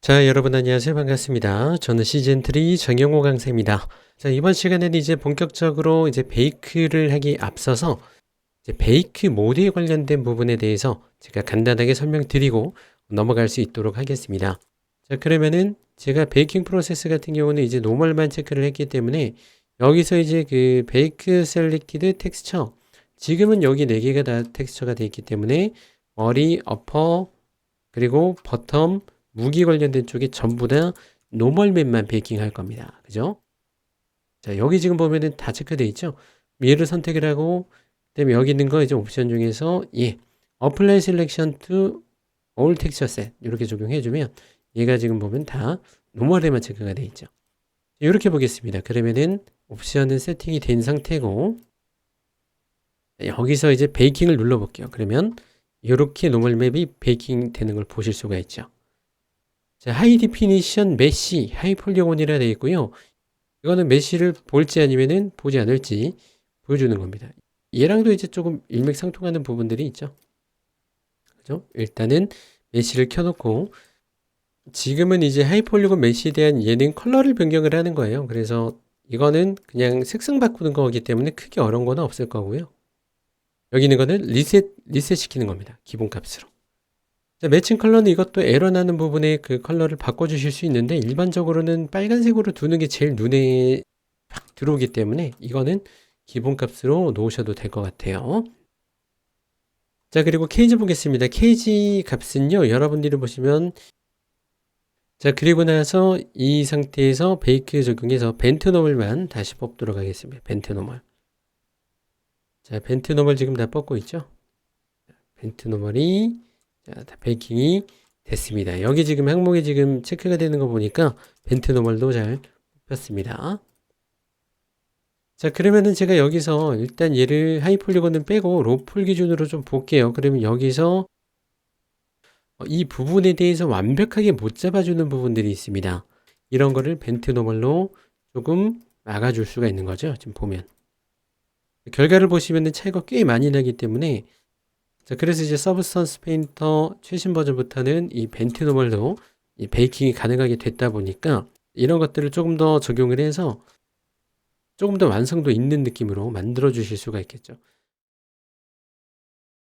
자, 여러분 안녕하세요. 반갑습니다. 저는 시즌3 정영호 강사입니다. 자, 이번 시간에는 이제 본격적으로 이제 베이크를 하기 앞서서 이제 베이크 모드에 관련된 부분에 대해서 제가 간단하게 설명드리고 넘어갈 수 있도록 하겠습니다. 자, 그러면은 제가 베이킹 프로세스 같은 경우는 이제 노멀만 체크를 했기 때문에 여기서 이제 그 베이크 셀렉티드 텍스처 지금은 여기 4개가 다 텍스처가 되어 있기 때문에 머리, 어퍼, 그리고 버텀, 무기 관련된 쪽이 전부 다 노멀맵만 베이킹 할 겁니다. 그죠? 자, 여기 지금 보면은 다 체크되어 있죠? 얘를 선택을 하고, 그 다음에 여기 있는 거 이제 옵션 중에서, 예, Apply Selection to All Texture Set. 이렇게 적용해주면, 얘가 지금 보면 다 노멀에만 체크가 되어 있죠. 이렇게 보겠습니다. 그러면은 옵션은 세팅이 된 상태고, 여기서 이제 베이킹을 눌러볼게요. 그러면 이렇게 노멀 맵이 베이킹 되는 걸 보실 수가 있죠. 자, 하이 디피니션 메시, 하이 폴리곤이라 되어 있고요. 이거는 메시를 볼지 아니면은 보지 않을지 보여주는 겁니다. 얘랑도 이제 조금 일맥상통하는 부분들이 있죠. 그죠? 일단은 메시를 켜놓고 지금은 이제 하이 폴리곤 메시에 대한 얘는 컬러를 변경을 하는 거예요. 그래서 이거는 그냥 색상 바꾸는 거기 때문에 크게 어려운 거는 없을 거고요. 여기 있는 거는 리셋, 리셋 시키는 겁니다. 기본 값으로. 자, 매칭 컬러는 이것도 에러 나는 부분에 그 컬러를 바꿔주실 수 있는데 일반적으로는 빨간색으로 두는 게 제일 눈에 확 들어오기 때문에 이거는 기본 값으로 놓으셔도 될 것 같아요. 자, 그리고 케이지 보겠습니다. 케이지 값은요, 여러분들이 보시면 자, 그리고 나서 이 상태에서 베이크 적용해서 벤트 노멀만 다시 뽑도록 하겠습니다. 벤트 노멀. 자, 벤트 노멀 지금 다 뽑고 있죠? 벤트 노멀이 자, 다 베이킹이 됐습니다. 여기 지금 항목이 지금 체크가 되는 거 보니까 벤트 노멀도 잘 뽑혔습니다. 자, 그러면은 제가 여기서 일단 얘를 하이폴리곤은 빼고 로폴 기준으로 좀 볼게요. 그러면 여기서 어, 이 부분에 대해서 완벽하게 못 잡아주는 부분들이 있습니다. 이런 거를 벤트 노멀로 조금 막아줄 수가 있는 거죠. 지금 보면. 결과를 보시면 차이가 꽤 많이 나기 때문에 자, 그래서 이제 서브스턴스 페인터 최신 버전부터는 이 벤트노멀도 이 베이킹이 가능하게 됐다 보니까 이런 것들을 조금 더 적용을 해서 조금 더 완성도 있는 느낌으로 만들어 주실 수가 있겠죠.